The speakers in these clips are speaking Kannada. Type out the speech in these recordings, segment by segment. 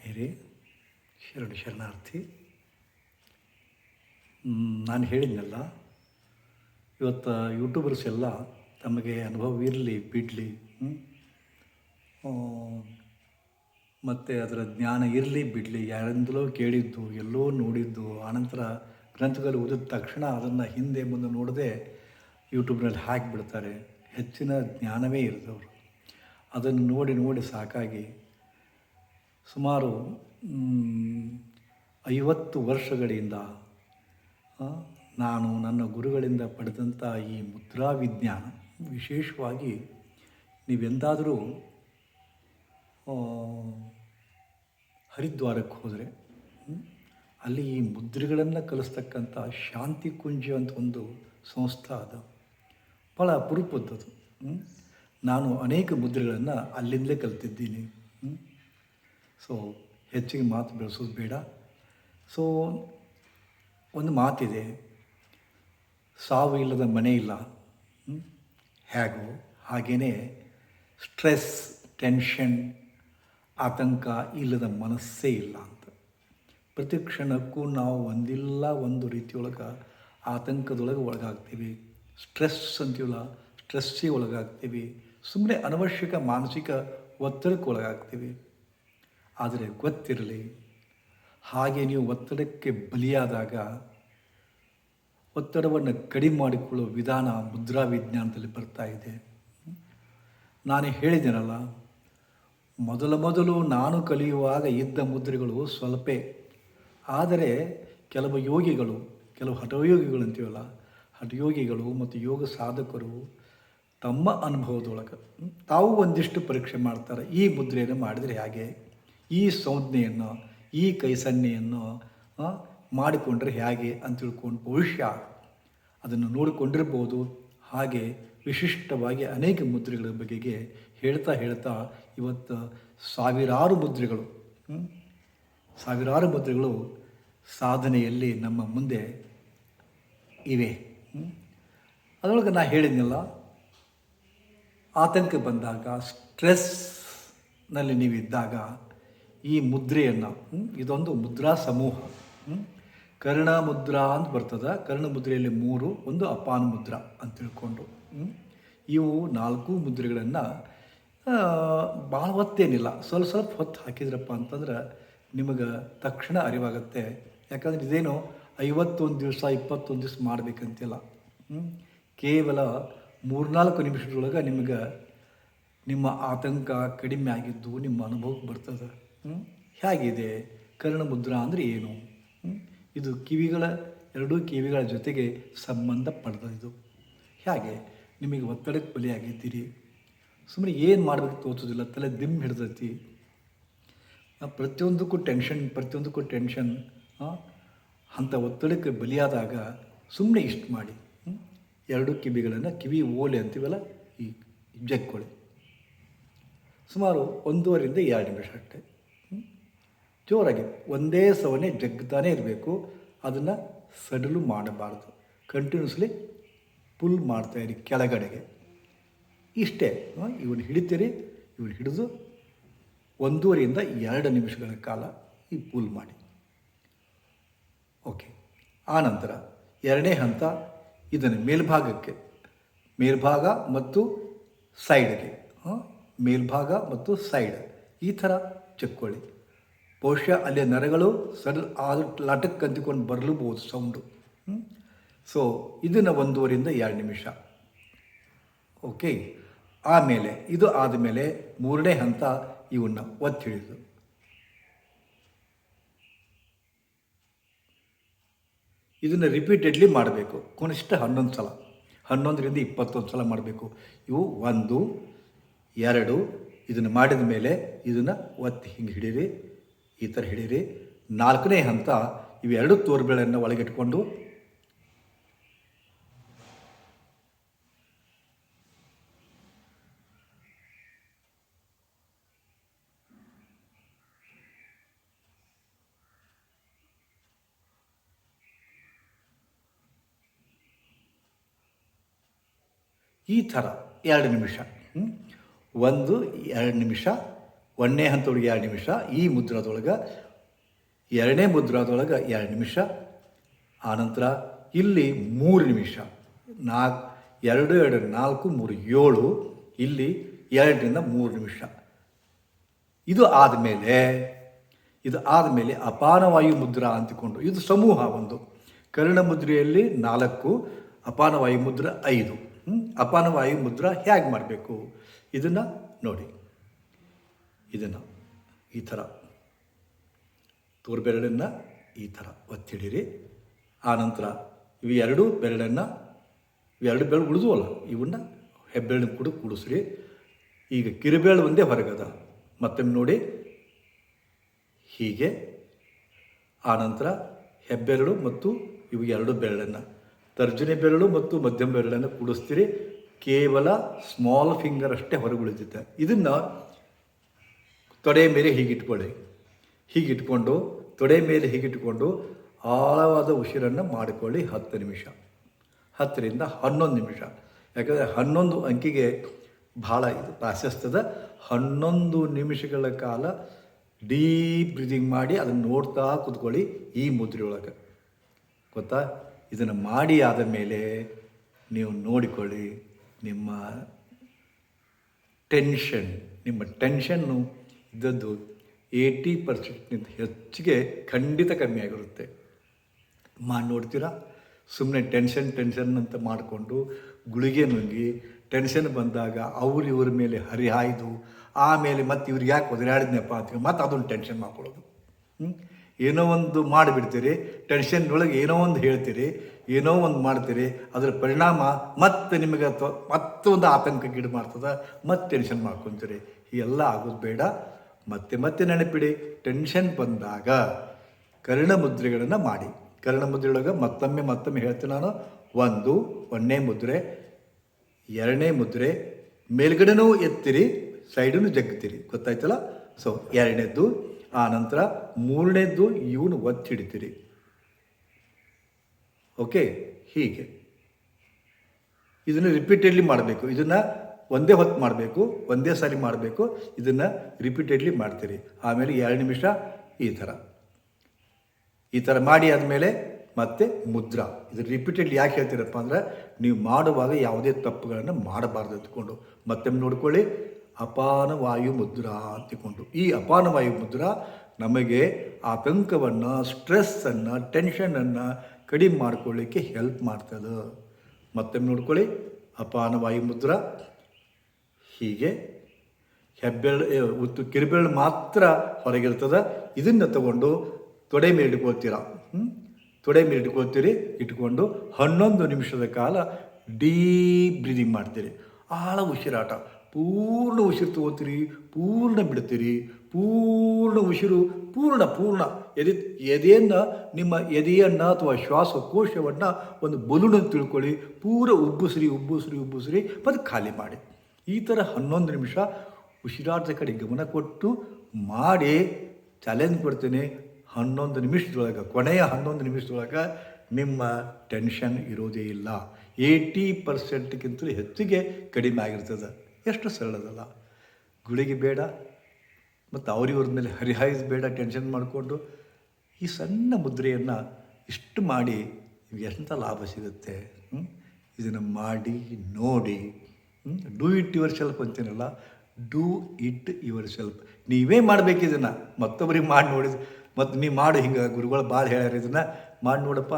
ಆತ್ಮೀಯರೇ ಶರಣು ಶರಣಾರ್ಥಿ, ನಾನು ಹೇಳಿದ್ನಲ್ಲ, ಇವತ್ತು ಯೂಟ್ಯೂಬರ್ಸ್ ಎಲ್ಲ ತಮಗೆ ಅನುಭವ ಇರಲಿ, ಬಿಡಲಿ ಮತ್ತು ಅದರ ಜ್ಞಾನ ಇರಲಿ, ಬಿಡಲಿ, ಯಾರಿಂದಲೋ ಕೇಳಿದ್ದು, ಎಲ್ಲೋ ನೋಡಿದ್ದು, ಆನಂತರ ಗ್ರಂಥಗಳು ಓದಿದ ತಕ್ಷಣ ಅದನ್ನು ಹಿಂದೆ ಮುಂದೆ ನೋಡದೆ ಯೂಟ್ಯೂಬ್ನಲ್ಲಿ ಹಾಕಿಬಿಡ್ತಾರೆ. ಹೆಚ್ಚಿನ ಜ್ಞಾನವೇ ಇರಿದವರು ಅದನ್ನು ನೋಡಿ ನೋಡಿ ಸಾಕಾಗಿ ಸುಮಾರು ಐವತ್ತು ವರ್ಷಗಳಿಂದ ನಾನು ನನ್ನ ಗುರುಗಳಿಂದ ಪಡೆದಂಥ ಈ ಮುದ್ರಾ ವಿಜ್ಞಾನ, ವಿಶೇಷವಾಗಿ ನೀವೆಂದಾದರೂ ಹರಿದ್ವಾರಕ್ಕೆ ಹೋದರೆ ಅಲ್ಲಿ ಈ ಮುದ್ರೆಗಳನ್ನು ಕಲಿಸ್ತಕ್ಕಂಥ ಶಾಂತಿ ಕುಂಜ ಅಂತ ಒಂದು ಸಂಸ್ಥೆ ಅದು ಭಾಳ ಅಪರೂಪದ್ದು. ನಾನು ಅನೇಕ ಮುದ್ರೆಗಳನ್ನು ಅಲ್ಲಿಂದಲೇ ಕಲ್ತಿದ್ದೀನಿ. ಸೊ ಹೆಚ್ಚಿಗೆ ಮಾತು ಬೆಳೆಸೋದು ಬೇಡ. ಸೊ ಒಂದು ಮಾತಿದೆ. ಸಾವು ಇಲ್ಲದ ಮನೆ ಇಲ್ಲ? ಹೇಗೋ ಹಾಗೆಯೇ ಸ್ಟ್ರೆಸ್, ಟೆನ್ಷನ್, ಆತಂಕ ಇಲ್ಲದ ಮನಸ್ಸೇ ಇಲ್ಲ ಅಂತ. ಪ್ರತಿ ಕ್ಷಣಕ್ಕೂ ನಾವು ಒಂದಿಲ್ಲ ಒಂದು ರೀತಿಯೊಳಗೆ ಆತಂಕದೊಳಗೆ ಒಳಗಾಗ್ತೀವಿ. ಸ್ಟ್ರೆಸ್ ಅಂತೀವಲ್ಲ, ಸ್ಟ್ರೆಸ್ಸಿಗೆ ಒಳಗಾಗ್ತೀವಿ. ಸುಮ್ಮನೆ ಅನವಶ್ಯಕ ಮಾನಸಿಕ ಒತ್ತಡಕ್ಕೆ ಒಳಗಾಗ್ತೀವಿ. ಆದರೆ ಗೊತ್ತಿರಲಿ, ಹಾಗೆ ನೀವು ಒತ್ತಡಕ್ಕೆ ಬಲಿಯಾದಾಗ, ಒತ್ತಡವನ್ನು ಕಡಿಮೆ ಮಾಡಿಕೊಳ್ಳುವ ವಿಧಾನ ಮುದ್ರಾ ವಿಜ್ಞಾನದಲ್ಲಿ ಬರ್ತಾ ಇದೆ. ನಾನು ಹೇಳಿದ್ದೇನಲ್ಲ ಮೊದಲ ಮೊದಲು ನಾನು ಕಲಿಯುವಾಗ ಇದ್ದ ಮುದ್ರೆಗಳು ಸ್ವಲ್ಪೇ. ಆದರೆ ಕೆಲವು ಯೋಗಿಗಳು, ಕೆಲವು ಹಠಯೋಗಿಗಳು ಅಂತೀವಲ್ಲ, ಹಠಯೋಗಿಗಳು ಮತ್ತು ಯೋಗ ಸಾಧಕರು ತಮ್ಮ ಅನುಭವದೊಳಗೆ, ತಾವು ಒಂದಿಷ್ಟು ಪರೀಕ್ಷೆ ಮಾಡ್ತಾರೆ, ಈ ಮುದ್ರೆಯನ್ನು ಮಾಡಿದರೆ ಹೇಗೆ? ಈ ಸಂಜ್ಞೆಯನ್ನು, ಈ ಕೈ ಸನ್ನೆಯನ್ನು ಮಾಡಿಕೊಂಡ್ರೆ ಹೇಗೆ ಅಂತ ತಿಳ್ಕೊಂಡು ಭವಿಷ್ಯ ಅದನ್ನು ನೋಡಿಕೊಂಡಿರ್ಬೋದು ಹಾಗೆ ವಿಶಿಷ್ಟವಾಗಿ ಅನೇಕ ಮುದ್ರೆಗಳ ಬಗೆಗೆ ಹೇಳ್ತಾ ಹೇಳ್ತಾ ಇವತ್ತು ಸಾವಿರಾರು ಮುದ್ರೆಗಳು ಸಾವಿರಾರು ಮುದ್ರೆಗಳು ಸಾಧನೆಯಲ್ಲಿ ನಮ್ಮ ಮುಂದೆ ಇವೆ. ಅದರೊಳಗೆ ನಾ ಹೇಳಿದ್ನಲ್ಲ, ಆತಂಕ ಬಂದಾಗ, ಸ್ಟ್ರೆಸ್ನಲ್ಲಿ ನೀವಿದ್ದಾಗ ಈ ಮುದ್ರೆಯನ್ನು ಇದೊಂದು ಮುದ್ರಾ ಸಮೂಹ. ಕರ್ಣ ಮುದ್ರಾ ಅಂತ ಬರ್ತದೆ ಕರ್ಣ ಮುದ್ರೆಯಲ್ಲಿ ಮೂರು, ಒಂದು ಅಪಾನ ಮುದ್ರ ಅಂತ ತಿಳ್ಕೊಂಡು. ಇವು ನಾಲ್ಕು ಮುದ್ರೆಗಳನ್ನು ಭಾಳ ಹೊತ್ತೇನಿಲ್ಲ ಸ್ವಲ್ಪ ಸ್ವಲ್ಪ ಹೊತ್ತು ಹಾಕಿದ್ರಪ್ಪ ಅಂತಂದ್ರೆ ನಿಮಗೆ ತಕ್ಷಣ ಅರಿವಾಗುತ್ತೆ ಯಾಕಂದ್ರೆ ಇದೇನು ಐವತ್ತೊಂದು ದಿವಸ, ಇಪ್ಪತ್ತೊಂದು ದಿವಸ ಮಾಡಬೇಕಂತಿಲ್ಲ. ಕೇವಲ ಮೂರ್ನಾಲ್ಕು ನಿಮಿಷದೊಳಗೆ ನಿಮಗೆ ನಿಮ್ಮ ಆತಂಕ ಕಡಿಮೆ ಆಗಿದ್ದು ನಿಮ್ಮ ಅನುಭವಕ್ಕೆ ಬರ್ತದೆ? ಹೇಗಿದೆ? ಕರ್ಣಮುದ್ರಾ ಅಂದರೆ ಏನು? ಇದು ಕಿವಿಗಳ, ಎರಡೂ ಕಿವಿಗಳ ಜೊತೆಗೆ ಸಂಬಂಧ ಪಡೆದಿದ್ದು. ಹೇಗೆ? ನಿಮಗೆ ಒತ್ತಡಕ್ಕೆ ಬಲಿಯಾಗಿದ್ದೀರಿ. ಸುಮ್ಮನೆ ಏನು ಮಾಡಬೇಕು ತೋಚೋದಿಲ್ಲ, ತಲೆ ದಿಮ್ ಹಿಡ್ದೈತಿ. ಪ್ರತಿಯೊಂದಕ್ಕೂ ಟೆನ್ಷನ್ ಪ್ರತಿಯೊಂದಕ್ಕೂ ಟೆನ್ಷನ್ ಅಂಥ ಒತ್ತಡಕ್ಕೆ ಬಲಿಯಾದಾಗ ಸುಮ್ಮನೆ ಇಷ್ಟು ಮಾಡಿ? ಎರಡು ಕಿವಿಗಳನ್ನು ಕಿವಿ ಓಲೆ ಅಂತೀವಲ್ಲ, ಈ ಜಗ್ಕೊಳ್ಳಿ ಸುಮಾರು ಒಂದೂವರೆಯಿಂದ ಎರಡು ನಿಮಿಷ ಅಷ್ಟೇ? ಜೋರಾಗಿ ಒಂದೇ ಸವನೆ ಜಗ್ತಾನೇ ಇರಬೇಕು. ಅದನ್ನು ಸಡಲು ಮಾಡಬಾರ್ದು. ಕಂಟಿನ್ಯೂಸ್ಲಿ ಪುಲ್ ಇರಿ ಕೆಳಗಡೆಗೆ. ಇಷ್ಟೇ ಇವನು ಹಿಡಿತೀರಿ, ಇವನು ಹಿಡಿದು ಒಂದೂವರೆಯಿಂದ ಎರಡು ನಿಮಿಷಗಳ ಕಾಲ ಈ ಪುಲ್ ಮಾಡಿ. ಓಕೆ ಆನಂತರ ಎರಡನೇ ಹಂತ ಇದನ್ನು ಮೇಲ್ಭಾಗಕ್ಕೆ, ಮೇಲ್ಭಾಗ ಮತ್ತು ಸೈಡ್ಗೆ ಮೇಲ್ಭಾಗ ಮತ್ತು ಸೈಡ್ ಈ ಥರ ಚೆಕ್ಕೊಳ್ಳಿ. ಬಹುಶಃ ಅಲ್ಲಿಯ ನರಗಳು ಸಡಲ್ ಆದ ಲಟಕ್ಕೆ ಅಂತಿಕೊಂಡು ಬರಲೂಬಹುದು ಸೌಂಡು ಸೊ ಇದನ್ನು ಒಂದೂವರಿಂದ ಎರಡು ನಿಮಿಷ. ಓಕೆ ಆಮೇಲೆ, ಇದು ಆದಮೇಲೆ ಮೂರನೇ ಹಂತ ಇವನ್ನು ಒತ್ತಿ ಹಿಡಿದು ಇದನ್ನು ರಿಪೀಟೆಡ್ಲಿ ಮಾಡಬೇಕು. ಕನಿಷ್ಠ ಹನ್ನೊಂದು ಸಲ. ಹನ್ನೊಂದರಿಂದ ಇಪ್ಪತ್ತೊಂದು ಸಲ ಮಾಡಬೇಕು. ಇವು ಒಂದು, ಎರಡು, ಇದನ್ನು ಮಾಡಿದ ಮೇಲೆ ಇದನ್ನು ಒತ್ತಿ ಹಿಂಗೆ ಹಿಡೀರಿ. ಈ ಥರ ಹೇಳಿರಿ ನಾಲ್ಕನೇ ಹಂತ, ಇವೆರಡು ತೋರ್ಬೆಳೆಯನ್ನು ಒಳಗಿಟ್ಕೊಂಡು ಈ ಥರ ಎರಡು ನಿಮಿಷ? ಒಂದು, ಎರಡು ನಿಮಿಷ ಒಂದನೇ ಹಂತದೊಳಗೆ ಎರಡು ನಿಮಿಷ, ಈ ಮುದ್ರಾದೊಳಗೆ ಎರಡನೇ ಮುದ್ರಾದೊಳಗೆ ಎರಡು ನಿಮಿಷ ಆನಂತರ ಇಲ್ಲಿ ಮೂರು ನಿಮಿಷ, ನಾಲ್ಕು, ಎರಡು ಎರಡು, ನಾಲ್ಕು, ಮೂರು, ಏಳು, ಇಲ್ಲಿ ಎರಡರಿಂದ ಮೂರು ನಿಮಿಷ. ಇದು ಆದಮೇಲೆ ಇದು ಆದಮೇಲೆ ಅಪಾನವಾಯು ಮುದ್ರಾ ಅಂತಿಕೊಂಡು ಇದು ಸಮೂಹ ಒಂದು. ಕರ್ಣ ಮುದ್ರೆಯಲ್ಲಿ ನಾಲ್ಕು, ಅಪಾನವಾಯು ಮುದ್ರ ಐದು? ಅಪಾನವಾಯು ಮುದ್ರ ಹೇಗೆ ಮಾಡಬೇಕು? ಇದನ್ನು ನೋಡಿ. ಇದನ್ನು ಈ ಥರ. ತೋರ್ಬೆರಳನ್ನು ಈ ಥರ ಒತ್ತಿಡಿರಿ. ಆನಂತರ ಇವು ಎರಡು ಬೆರಳನ್ನು ಇವೆರಡು ಬೆರಳು ಉಳಿದುವಲ್ಲ, ಇವನ್ನ ಹೆಬ್ಬೆರಳು ಕೂಡ ಕೂಡಿಸ್ರಿ. ಈಗ ಕಿರುಬೇಳು ಒಂದೇ ಹೊರಗದ. ಮತ್ತೊಮ್ಮೆ ನೋಡಿ. ಹೀಗೆ. ಆನಂತರ ಹೆಬ್ಬೆರಳು ಮತ್ತು ಇವು ಎರಡು ಬೆರಳನ್ನು. ತರ್ಜನಿ ಬೆರಳು ಮತ್ತು ಮಧ್ಯಮ ಬೆರಳನ್ನು ಕೂಡಿಸ್ತೀರಿ. ಕೇವಲ ಸ್ಮಾಲ್ ಫಿಂಗರ್ ಅಷ್ಟೇ ಹೊರಗುಳಿದಿದ್ದೆ ಇದನ್ನು ತೊಡೆ ಮೇಲೆ ಹೀಗಿಟ್ಕೊಳ್ಳಿ. ಹೀಗಿಟ್ಕೊಂಡು ತೊಡೆ ಮೇಲೆ ಹೀಗಿಟ್ಕೊಂಡು ಆಳವಾದ ಉಸಿರನ್ನು ಮಾಡಿಕೊಳ್ಳಿ ಹತ್ತು ನಿಮಿಷ. ಹತ್ತರಿಂದ ಹನ್ನೊಂದು ನಿಮಿಷ. ಯಾಕಂದರೆ ಹನ್ನೊಂದು ಅಂಕಿಗೆ ಭಾಳ ಇದು, ಪ್ರಾಶಸ್ತ್ಯದ ಹನ್ನೊಂದು ನಿಮಿಷಗಳ ಕಾಲ ಡೀಪ್ ಬ್ರೀದಿಂಗ್ ಮಾಡಿ ಅದನ್ನು ನೋಡ್ತಾ ಕೂತ್ಕೊಳ್ಳಿ ಈ ಮುದ್ರೆಯೊಳಗೆ. ಗೊತ್ತಾ? ಇದನ್ನು ಮಾಡಿ ಆದ ಮೇಲೆ ನೀವು ನೋಡಿಕೊಳ್ಳಿ ನಿಮ್ಮ ಟೆನ್ಷನ್, ನಿಮ್ಮ ಟೆನ್ಷನ್ನು ಇದ್ದದ್ದು ಏಯ್ಟಿ ಪರ್ಸೆಂಟ್ನಿಂದ ಹೆಚ್ಚಿಗೆ ಖಂಡಿತ ಕಮ್ಮಿ ಆಗಿರುತ್ತೆ. ಮಾಡಿ ನೋಡ್ತೀರಾ? ಸುಮ್ಮನೆ ಟೆನ್ಷನ್ ಟೆನ್ಷನ್ ಅಂತ ಮಾಡಿಕೊಂಡು ಗುಳಿಗೆ ನುಂಗಿ ಟೆನ್ಷನ್ ಬಂದಾಗ ಅವ್ರು ಇವ್ರ ಮೇಲೆ ಹರಿಹಾಯ್ದು ಆಮೇಲೆ ಮತ್ತೆ ಇವ್ರಿಗೆ ಯಾಕೆ ಒದರಾಡಿದ್ನಪ್ಪ ಅಂತ ಮತ್ತೆ ಅದೊಂದು ಟೆನ್ಷನ್ ಮಾಡ್ಕೊಳ್ಳೋದು. ಏನೋ ಒಂದು ಮಾಡಿಬಿಡ್ತೀರಿ ಟೆನ್ಷನ್ ಒಳಗೆ ಏನೋ ಒಂದು ಹೇಳ್ತೀರಿ, ಏನೋ ಒಂದು ಮಾಡ್ತೀರಿ, ಅದರ ಪರಿಣಾಮ ಮತ್ತೆ ನಿಮಗೆ ಮತ್ತೊಂದು ಗಿಡ ಮಾಡ್ತದೆ ಮತ್ತೆ ಟೆನ್ಷನ್ ಮಾಡ್ಕೊತೀರಿ. ಎಲ್ಲ ಆಗೋದು ಬೇಡ. ಮತ್ತೆ ಮತ್ತೆ ನೆನಪಿಡಿ ಟೆನ್ಷನ್ ಬಂದಾಗ ಕರ್ಣ ಮುದ್ರೆಗಳನ್ನು ಮಾಡಿ. ಕರ್ಣ ಮುದ್ರೆಯೊಳಗೆ ಮತ್ತೊಮ್ಮೆ ಮತ್ತೊಮ್ಮೆ ಹೇಳ್ತೀನಿ ನಾನು. ಒಂದು, ಒಂದನೇ ಮುದ್ರೆ, ಎರಡನೇ ಮುದ್ರೆ, ಮೇಲ್ಗಡೆನೂ ಎತ್ತಿರಿ ಸೈಡನ್ನು ಜಗ್ತೀರಿ ಗೊತ್ತಾಯ್ತಲ್ಲ? ಸೊ ಎರಡನೇದ್ದು, ಆ ನಂತರ ಮೂರನೇದ್ದು ಇವನು ಒತ್ತಿಡ್ತೀರಿ. ಓಕೆ ಹೀಗೆ. ಇದನ್ನು ರಿಪೀಟೆಡ್ಲಿ ಮಾಡಬೇಕು. ಇದನ್ನು ಒಂದೇ ಹೊತ್ತು ಮಾಡಬೇಕು, ಒಂದೇ ಸಾರಿ ಮಾಡಬೇಕು, ಇದನ್ನು ರಿಪೀಟೆಡ್ಲಿ ಮಾಡ್ತೀರಿ. ಆಮೇಲೆ ಎರಡು ನಿಮಿಷ ಈ ಥರ. ಈ ಥರ ಮಾಡಿ ಆದಮೇಲೆ ಮತ್ತೆ ಮುದ್ರಾ. ಇದು ರಿಪೀಟೆಡ್ಲಿ ಯಾಕೆ ಹೇಳ್ತೀರಪ್ಪ ಅಂದರೆ, ನೀವು ಮಾಡುವಾಗ ಯಾವುದೇ ತಪ್ಪುಗಳನ್ನು ಮಾಡಬಾರ್ದು ಅಂದ್ಕೊಂಡು. ಮತ್ತೆ ನೋಡ್ಕೊಳ್ಳಿ, ಅಪಾನ ವಾಯು ಮುದ್ರಾ ಅಂತಿಕೊಂಡು. ಈ ಅಪಾನ ವಾಯು ಮುದ್ರಾ ನಮಗೆ ಆತಂಕವನ್ನು ಸ್ಟ್ರೆಸ್ಸನ್ನು ಟೆನ್ಷನನ್ನು ಕಡಿಮೆ ಮಾಡ್ಕೊಳ್ಳಿಕ್ಕೆ ಹೆಲ್ಪ್ ಮಾಡ್ತದೆ. ಮತ್ತೆ ನೋಡ್ಕೊಳ್ಳಿ, ಅಪಾನ ವಾಯು ಮುದ್ರಾ. ಹೀಗೆ ಹೆಬ್ಬೆರಳು ಉತ್ತು ಕಿರುಬೆರಳು ಮಾತ್ರ ಹೊರಗಿರ್ತದೆ. ಇದನ್ನು ತಗೊಂಡು ತೊಡೆ ಮೇಲೆ ಇಟ್ಕೋತೀರ? ತೊಡೆ ಮೇಲೆ ಇಟ್ಕೋತೀರಿ ಇಟ್ಕೊಂಡು ಹನ್ನೊಂದು ನಿಮಿಷದ ಕಾಲ ಡೀಪ್ ಬ್ರೀದಿಂಗ್ ಮಾಡ್ತೀರಿ. ಆಳ ಉಸಿರಾಟ. ಪೂರ್ಣ ಉಸಿರು ತಗೋತೀರಿ, ಪೂರ್ಣ ಬಿಡ್ತೀರಿ ಪೂರ್ಣ ಉಸಿರು, ಪೂರ್ಣ ಪೂರ್ಣ. ಎದೆ, ಎದೆಯನ್ನು, ನಿಮ್ಮ ಎದೆಯನ್ನು ಅಥವಾ ಶ್ವಾಸಕೋಶವನ್ನು ಒಂದು ಬಲೂನ್ ಅಂತ ತಿಳ್ಕೊಳ್ಳಿ. ಪೂರ ಉಬ್ಬುಸ್ರಿ ಉಬ್ಬುಸ್ರಿ ಉಬ್ಬುಸ್ರಿ ಮತ್ತು ಖಾಲಿ ಮಾಡಿ. ಈ ಥರ ಹನ್ನೊಂದು ನಿಮಿಷ ಉಸಿರಾಟದ ಕಡೆ ಗಮನ ಕೊಟ್ಟು ಮಾಡಿ ಚಾಲೆಂಜ್ ಕೊಡ್ತೇನೆ. ಹನ್ನೊಂದು ನಿಮಿಷದೊಳಗೆ, ಕೊನೆಯ ಹನ್ನೊಂದು ನಿಮಿಷದೊಳಗೆ ನಿಮ್ಮ ಟೆನ್ಷನ್ ಇರೋದೇ ಇಲ್ಲ. ಏಯ್ಟಿ ಪರ್ಸೆಂಟ್ಗಿಂತಲೂ ಹೆಚ್ಚಿಗೆ ಕಡಿಮೆ ಆಗಿರ್ತದೆ. ಎಷ್ಟು ಸರಳದಲ್ಲ. ಗುಳಿಗೆ ಬೇಡ, ಮತ್ತು ಅವ್ರಿವ್ರ ಮೇಲೆ ಹರಿಹಾಯಿಸ್ ಬೇಡ ಟೆನ್ಷನ್ ಮಾಡಿಕೊಂಡು ಈ ಸಣ್ಣ ಮುದ್ರೆಯನ್ನು ಇಷ್ಟು ಮಾಡಿ ನಿಮ್ಗೆ ಎಂಥ ಲಾಭ ಸಿಗುತ್ತೆ? ಇದನ್ನು ಮಾಡಿ, ನೋಡಿ. ಡೂ ಇಟ್ ಯುವರ್ ಸೆಲ್ಫ್ ಅಂತೀನಲ್ಲ? ಡೂ ಇಟ್ ಯುವರ್ ಸೆಲ್ಫ್ ನೀವೇ ಮಾಡಬೇಕು ಇದನ್ನು. ಮತ್ತೊಬ್ಬರಿಗೆ ಮಾಡಿ ನೋಡಿದ ಮತ್ತು ನೀವು ಮಾಡು ಹಿಂಗೆ, ಗುರುಗಳು ಭಾಳ ಹೇಳ್ಯಾರ ಇದನ್ನು. ಮಾಡಿ ನೋಡಪ್ಪ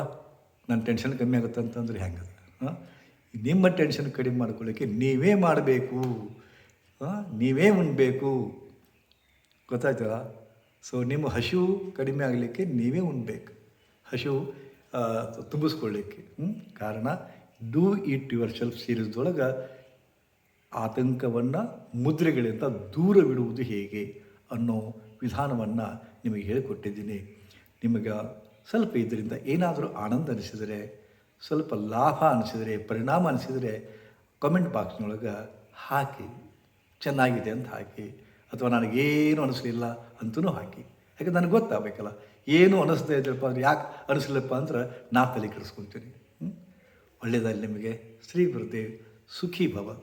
ನನ್ನ ಟೆನ್ಷನ್ ಕಮ್ಮಿ ಆಗುತ್ತೆ ಅಂತಂದ್ರೆ ಹೆಂಗೆ ಹಾಂ? ನಿಮ್ಮ ಟೆನ್ಷನ್ ಕಡಿಮೆ ಮಾಡ್ಕೊಳ್ಳಿಕ್ಕೆ ನೀವೇ ಮಾಡಬೇಕು. ನೀವೇ ಉಣ್ಬೇಕು. ಗೊತ್ತಾಯ್ತಲ್ಲ? ಸೊ ನಿಮ್ಮ ಹಸಿವು ಕಡಿಮೆ ಆಗಲಿಕ್ಕೆ ನೀವೇ ಉಣ್ಬೇಕು. ಹಸಿವು ತುಂಬಿಸ್ಕೊಳ್ಳಿಕ್ಕೆ? ಕಾರಣ ಡೂ ಇಟ್ ಯುವರ್ ಸೆಲ್ಫ್ ಸೀರೀಸ್ದೊಳಗೆ ಆತಂಕವನ್ನು ಮುದ್ರೆಗಳಿಂದ ದೂರವಿಡುವುದು ಹೇಗೆ ಅನ್ನೋ ವಿಧಾನವನ್ನು ನಿಮಗೆ ಹೇಳಿಕೊಟ್ಟಿದ್ದೀನಿ. ನಿಮಗೆ ಸ್ವಲ್ಪ ಇದರಿಂದ ಏನಾದರೂ ಆನಂದ ಅನಿಸಿದರೆ, ಸ್ವಲ್ಪ ಲಾಭ ಅನಿಸಿದರೆ, ಪರಿಣಾಮ ಅನಿಸಿದರೆ ಕಮೆಂಟ್ ಬಾಕ್ಸ್ನೊಳಗೆ ಹಾಕಿ, ಚೆನ್ನಾಗಿದೆ ಅಂತ ಹಾಕಿ, ಅಥವಾ ನನಗೇನು ಅನಿಸಲಿಲ್ಲ ಅಂತಲೂ ಹಾಕಿ. ಯಾಕಂದ್ರೆ ನನಗೆ ಗೊತ್ತಾಗಬೇಕಲ್ಲ, ಏನು ಅನಿಸ್ತಾ ಇದ್ದಪ್ಪ ಅಂದ್ರೆ, ಯಾಕೆ ಅನಿಸ್ಲಿಲ್ಲಪ್ಪ ಅಂದ್ರೆ ನಾ ತಲೆ ಕೆಡಿಸ್ಕೊತೀನಿ. ಒಳ್ಳೆಯದಲ್ಲಿ ನಿಮಗೆ. ಶ್ರೀ ಗುರುದೇವ್ ಸುಖಿ ಭವ